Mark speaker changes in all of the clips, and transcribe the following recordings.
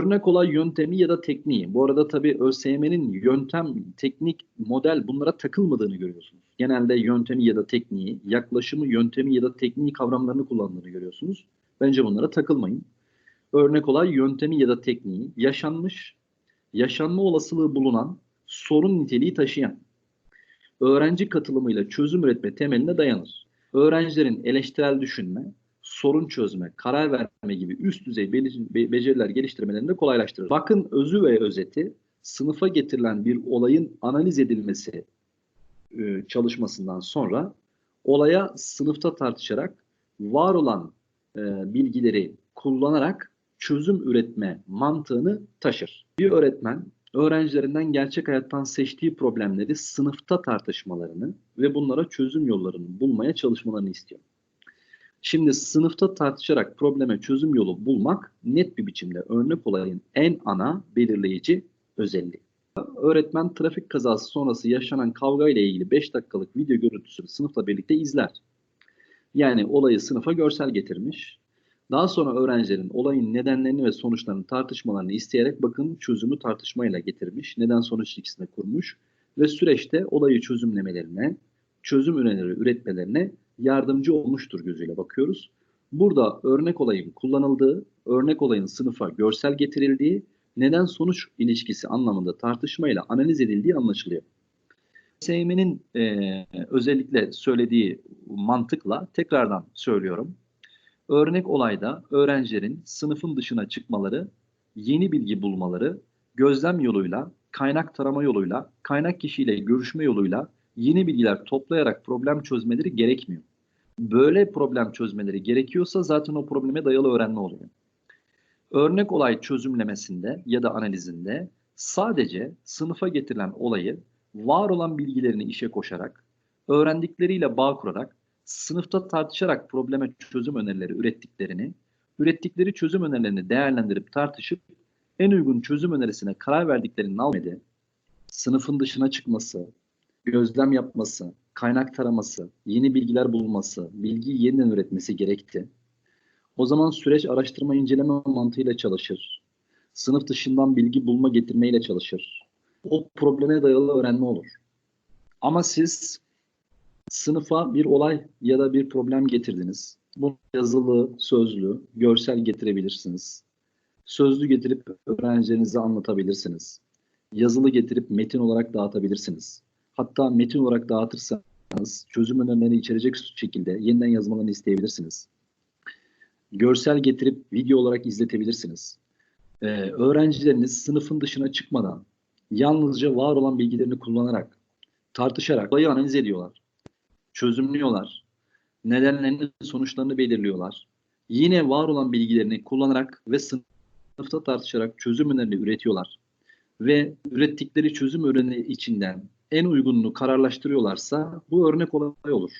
Speaker 1: örnek olay yöntemi ya da tekniği. Bu arada tabii ÖSYM'nin yöntem, teknik, model bunlara takılmadığını görüyorsunuz. Genelde yöntemi ya da tekniği, yaklaşımı, yöntemi ya da tekniği kavramlarını kullandığını görüyorsunuz. Bence bunlara takılmayın. Örnek olay yöntemi ya da tekniği, yaşanmış, yaşanma olasılığı bulunan, sorun niteliği taşıyan, öğrenci katılımıyla çözüm üretme temeline dayanır. Öğrencilerin eleştirel düşünme, sorun çözme, karar verme gibi üst düzey beceriler geliştirmelerini de kolaylaştırır. Bakın özü ve özeti sınıfa getirilen bir olayın analiz edilmesi e, çalışmasından sonra olaya sınıfta tartışarak var olan e, bilgileri kullanarak çözüm üretme mantığını taşır. Bir öğretmen öğrencilerinden gerçek hayattan seçtiği problemleri sınıfta tartışmalarını ve bunlara çözüm yollarını bulmaya çalışmalarını istiyor. Şimdi sınıfta tartışarak probleme çözüm yolu bulmak net bir biçimde örnek olayın en ana belirleyici özelliği. Öğretmen trafik kazası sonrası yaşanan kavga ile ilgili 5 dakikalık video görüntüsünü sınıfla birlikte izler. Yani olayı sınıfa görsel getirmiş. Daha sonra öğrencilerin olayın nedenlerini ve sonuçlarını tartışmalarını isteyerek bakın çözümü tartışmayla getirmiş. Neden sonuç ilişkisine kurmuş ve süreçte olayı çözümlemelerine, çözüm önerileri üretmelerine yardımcı olmuştur gözüyle bakıyoruz. Burada örnek olayın kullanıldığı, örnek olayın sınıfa görsel getirildiği, neden sonuç ilişkisi anlamında tartışmayla analiz edildiği anlaşılıyor. SEYM'nin e, özellikle söylediği mantıkla tekrardan söylüyorum. Örnek olayda öğrencilerin sınıfın dışına çıkmaları, yeni bilgi bulmaları, gözlem yoluyla, kaynak tarama yoluyla, kaynak kişiyle görüşme yoluyla yeni bilgiler toplayarak problem çözmeleri gerekmiyor böyle problem çözmeleri gerekiyorsa zaten o probleme dayalı öğrenme oluyor. Örnek olay çözümlemesinde ya da analizinde sadece sınıfa getirilen olayı var olan bilgilerini işe koşarak, öğrendikleriyle bağ kurarak, sınıfta tartışarak probleme çözüm önerileri ürettiklerini, ürettikleri çözüm önerilerini değerlendirip tartışıp en uygun çözüm önerisine karar verdiklerinin almadı, sınıfın dışına çıkması, gözlem yapması, kaynak taraması, yeni bilgiler bulması, bilgiyi yeniden üretmesi gerekti. O zaman süreç araştırma inceleme mantığıyla çalışır. Sınıf dışından bilgi bulma getirmeyle çalışır. O probleme dayalı öğrenme olur. Ama siz sınıfa bir olay ya da bir problem getirdiniz. Bu yazılı, sözlü, görsel getirebilirsiniz. Sözlü getirip öğrencilerinize anlatabilirsiniz. Yazılı getirip metin olarak dağıtabilirsiniz. Hatta metin olarak dağıtırsanız çözüm önerilerini içerecek şekilde yeniden yazmalarını isteyebilirsiniz. Görsel getirip video olarak izletebilirsiniz. Ee, öğrencileriniz sınıfın dışına çıkmadan yalnızca var olan bilgilerini kullanarak, tartışarak olayı analiz ediyorlar. Çözümlüyorlar. Nedenlerini, sonuçlarını belirliyorlar. Yine var olan bilgilerini kullanarak ve sınıfta tartışarak çözüm önerileri üretiyorlar. Ve ürettikleri çözüm öneri içinden en uygununu kararlaştırıyorlarsa bu örnek olay olur.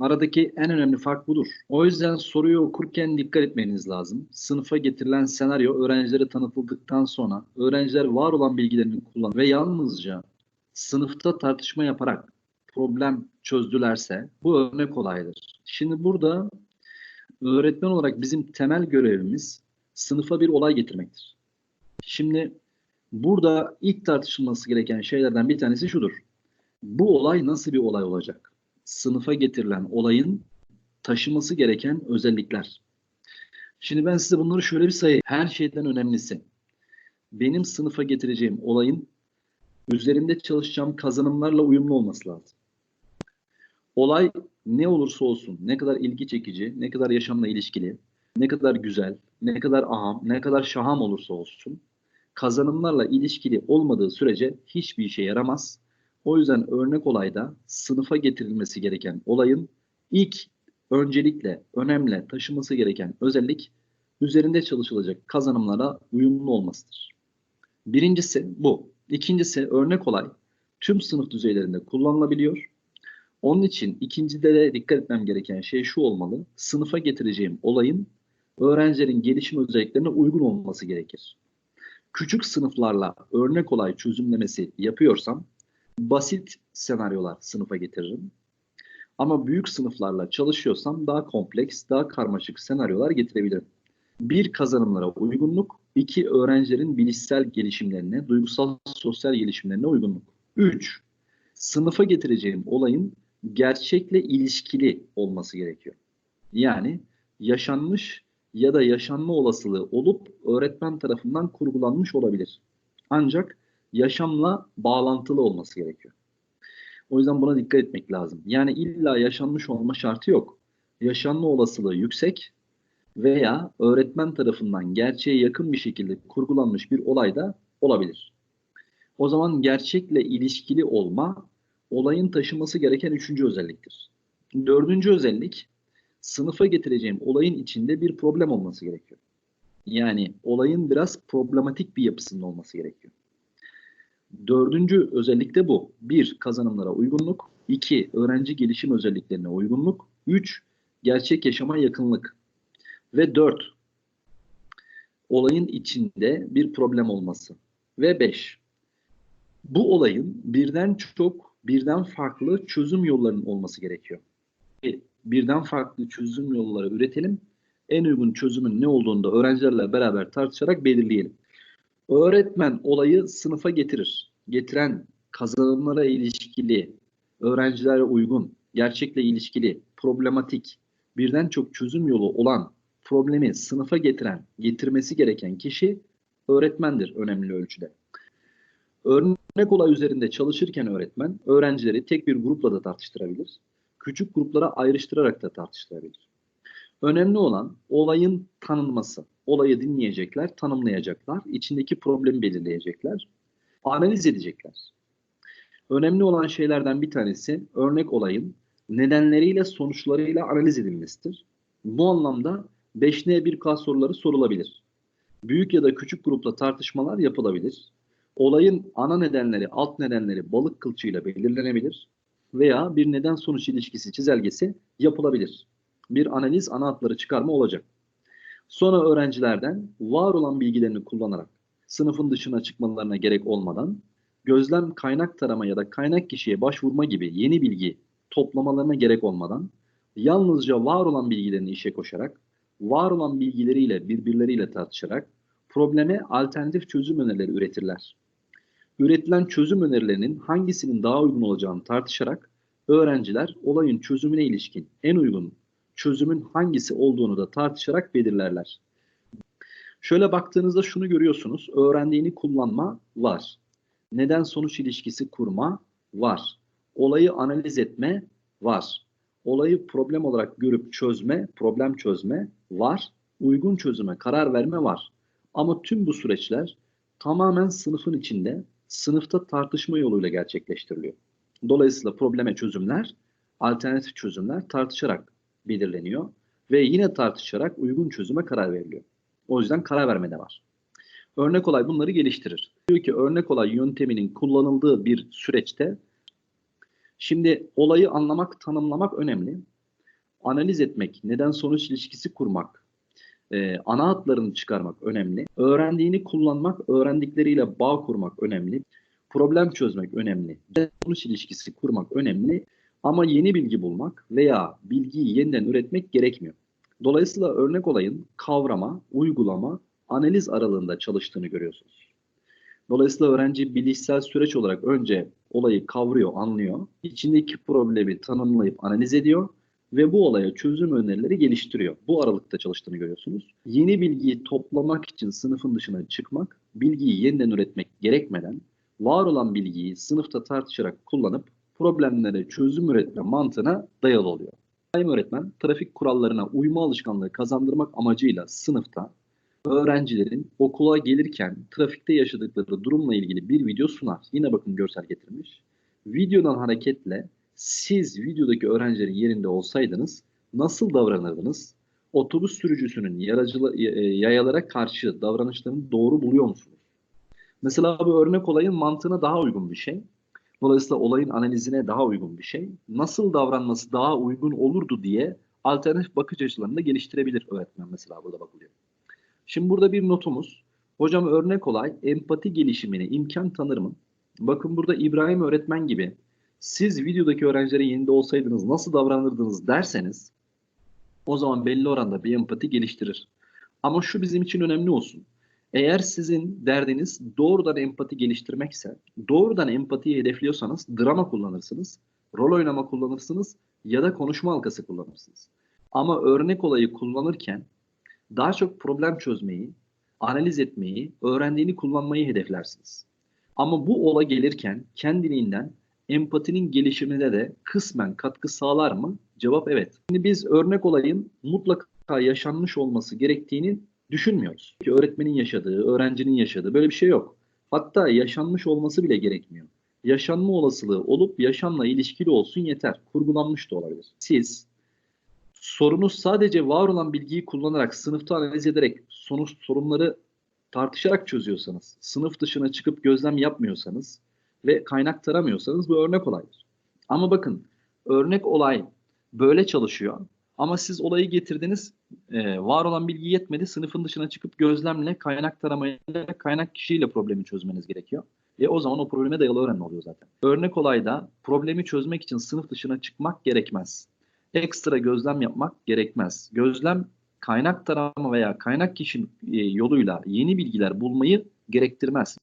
Speaker 1: Aradaki en önemli fark budur. O yüzden soruyu okurken dikkat etmeniz lazım. Sınıfa getirilen senaryo öğrencilere tanıtıldıktan sonra öğrenciler var olan bilgilerini kullan ve yalnızca sınıfta tartışma yaparak problem çözdülerse bu örnek olaydır. Şimdi burada öğretmen olarak bizim temel görevimiz sınıfa bir olay getirmektir. Şimdi Burada ilk tartışılması gereken şeylerden bir tanesi şudur. Bu olay nasıl bir olay olacak? Sınıfa getirilen olayın taşıması gereken özellikler. Şimdi ben size bunları şöyle bir sayayım. Her şeyden önemlisi. Benim sınıfa getireceğim olayın üzerinde çalışacağım kazanımlarla uyumlu olması lazım. Olay ne olursa olsun, ne kadar ilgi çekici, ne kadar yaşamla ilişkili, ne kadar güzel, ne kadar aham, ne kadar şaham olursa olsun kazanımlarla ilişkili olmadığı sürece hiçbir işe yaramaz. O yüzden örnek olayda sınıfa getirilmesi gereken olayın ilk öncelikle önemli taşıması gereken özellik üzerinde çalışılacak kazanımlara uyumlu olmasıdır. Birincisi bu. İkincisi örnek olay tüm sınıf düzeylerinde kullanılabiliyor. Onun için ikincide de dikkat etmem gereken şey şu olmalı. Sınıfa getireceğim olayın öğrencilerin gelişim özelliklerine uygun olması gerekir küçük sınıflarla örnek olay çözümlemesi yapıyorsam basit senaryolar sınıfa getiririm. Ama büyük sınıflarla çalışıyorsam daha kompleks, daha karmaşık senaryolar getirebilirim. Bir kazanımlara uygunluk, İki, öğrencilerin bilişsel gelişimlerine, duygusal sosyal gelişimlerine uygunluk. Üç, sınıfa getireceğim olayın gerçekle ilişkili olması gerekiyor. Yani yaşanmış ya da yaşanma olasılığı olup öğretmen tarafından kurgulanmış olabilir. Ancak yaşamla bağlantılı olması gerekiyor. O yüzden buna dikkat etmek lazım. Yani illa yaşanmış olma şartı yok. Yaşanma olasılığı yüksek veya öğretmen tarafından gerçeğe yakın bir şekilde kurgulanmış bir olay da olabilir. O zaman gerçekle ilişkili olma olayın taşıması gereken üçüncü özelliktir. Dördüncü özellik sınıfa getireceğim olayın içinde bir problem olması gerekiyor. Yani olayın biraz problematik bir yapısında olması gerekiyor. Dördüncü özellik de bu. Bir, kazanımlara uygunluk. iki öğrenci gelişim özelliklerine uygunluk. Üç, gerçek yaşama yakınlık. Ve dört, olayın içinde bir problem olması. Ve beş, bu olayın birden çok, birden farklı çözüm yollarının olması gerekiyor. Birden farklı çözüm yolları üretelim. En uygun çözümün ne olduğunu da öğrencilerle beraber tartışarak belirleyelim. Öğretmen olayı sınıfa getirir. Getiren kazanımlara ilişkili, öğrencilere uygun, gerçekle ilişkili, problematik, birden çok çözüm yolu olan problemi sınıfa getiren, getirmesi gereken kişi öğretmendir önemli ölçüde. Örnek olay üzerinde çalışırken öğretmen öğrencileri tek bir grupla da tartıştırabilir. Küçük gruplara ayrıştırarak da tartıştırabilir. Önemli olan olayın tanınması. Olayı dinleyecekler, tanımlayacaklar, içindeki problemi belirleyecekler, analiz edecekler. Önemli olan şeylerden bir tanesi örnek olayın nedenleriyle sonuçlarıyla analiz edilmesidir. Bu anlamda 5N1K soruları sorulabilir. Büyük ya da küçük grupla tartışmalar yapılabilir. Olayın ana nedenleri, alt nedenleri balık kılçığıyla belirlenebilir veya bir neden sonuç ilişkisi çizelgesi yapılabilir. Bir analiz ana hatları çıkarma olacak. Sonra öğrencilerden var olan bilgilerini kullanarak sınıfın dışına çıkmalarına gerek olmadan gözlem kaynak tarama ya da kaynak kişiye başvurma gibi yeni bilgi toplamalarına gerek olmadan yalnızca var olan bilgilerini işe koşarak var olan bilgileriyle birbirleriyle tartışarak probleme alternatif çözüm önerileri üretirler. Üretilen çözüm önerilerinin hangisinin daha uygun olacağını tartışarak öğrenciler olayın çözümüne ilişkin en uygun çözümün hangisi olduğunu da tartışarak belirlerler. Şöyle baktığınızda şunu görüyorsunuz. Öğrendiğini kullanma var. Neden sonuç ilişkisi kurma var. Olayı analiz etme var. Olayı problem olarak görüp çözme, problem çözme var. Uygun çözüme karar verme var. Ama tüm bu süreçler tamamen sınıfın içinde, sınıfta tartışma yoluyla gerçekleştiriliyor. Dolayısıyla probleme çözümler, alternatif çözümler tartışarak belirleniyor ve yine tartışarak uygun çözüme karar veriliyor. O yüzden karar verme de var. Örnek olay bunları geliştirir. Diyor ki örnek olay yönteminin kullanıldığı bir süreçte şimdi olayı anlamak, tanımlamak önemli. Analiz etmek, neden sonuç ilişkisi kurmak, e, ana hatlarını çıkarmak önemli. Öğrendiğini kullanmak, öğrendikleriyle bağ kurmak önemli. Problem çözmek önemli. Sonuç ilişkisi kurmak önemli. Ama yeni bilgi bulmak veya bilgiyi yeniden üretmek gerekmiyor. Dolayısıyla örnek olayın kavrama, uygulama, analiz aralığında çalıştığını görüyorsunuz. Dolayısıyla öğrenci bilişsel süreç olarak önce olayı kavruyor, anlıyor. içindeki problemi tanımlayıp analiz ediyor ve bu olaya çözüm önerileri geliştiriyor. Bu aralıkta çalıştığını görüyorsunuz. Yeni bilgiyi toplamak için sınıfın dışına çıkmak, bilgiyi yeniden üretmek gerekmeden var olan bilgiyi sınıfta tartışarak kullanıp problemlere çözüm üretme mantığına dayalı oluyor. Daim öğretmen trafik kurallarına uyma alışkanlığı kazandırmak amacıyla sınıfta öğrencilerin okula gelirken trafikte yaşadıkları durumla ilgili bir video sunar. Yine bakın görsel getirmiş. Videodan hareketle siz videodaki öğrencilerin yerinde olsaydınız nasıl davranırdınız? Otobüs sürücüsünün yaracılı, e, yayalara karşı davranışlarını doğru buluyor musunuz? Mesela bu örnek olayın mantığına daha uygun bir şey. Dolayısıyla olayın analizine daha uygun bir şey. Nasıl davranması daha uygun olurdu diye alternatif bakış açılarını da geliştirebilir öğretmen mesela burada bakılıyor. Şimdi burada bir notumuz. Hocam örnek olay empati gelişimine imkan tanır mı? Bakın burada İbrahim öğretmen gibi siz videodaki öğrencilerin yerinde olsaydınız nasıl davranırdınız derseniz o zaman belli oranda bir empati geliştirir. Ama şu bizim için önemli olsun. Eğer sizin derdiniz doğrudan empati geliştirmekse, doğrudan empatiyi hedefliyorsanız drama kullanırsınız, rol oynama kullanırsınız ya da konuşma halkası kullanırsınız. Ama örnek olayı kullanırken daha çok problem çözmeyi, analiz etmeyi, öğrendiğini kullanmayı hedeflersiniz. Ama bu ola gelirken kendiliğinden empatinin gelişimine de kısmen katkı sağlar mı? Cevap evet. Şimdi biz örnek olayın mutlaka yaşanmış olması gerektiğini düşünmüyoruz. Ki öğretmenin yaşadığı, öğrencinin yaşadığı böyle bir şey yok. Hatta yaşanmış olması bile gerekmiyor. Yaşanma olasılığı olup yaşamla ilişkili olsun yeter. Kurgulanmış da olabilir. Siz sorunu sadece var olan bilgiyi kullanarak, sınıfta analiz ederek sonuç sorunları tartışarak çözüyorsanız, sınıf dışına çıkıp gözlem yapmıyorsanız ve kaynak taramıyorsanız bu örnek olaydır. Ama bakın örnek olay böyle çalışıyor ama siz olayı getirdiniz, e, var olan bilgi yetmedi, sınıfın dışına çıkıp gözlemle, kaynak taramayla, kaynak kişiyle problemi çözmeniz gerekiyor. E o zaman o probleme dayalı öğrenme oluyor zaten. Örnek olayda problemi çözmek için sınıf dışına çıkmak gerekmez. Ekstra gözlem yapmak gerekmez. Gözlem kaynak tarama veya kaynak kişi e, yoluyla yeni bilgiler bulmayı gerektirmez.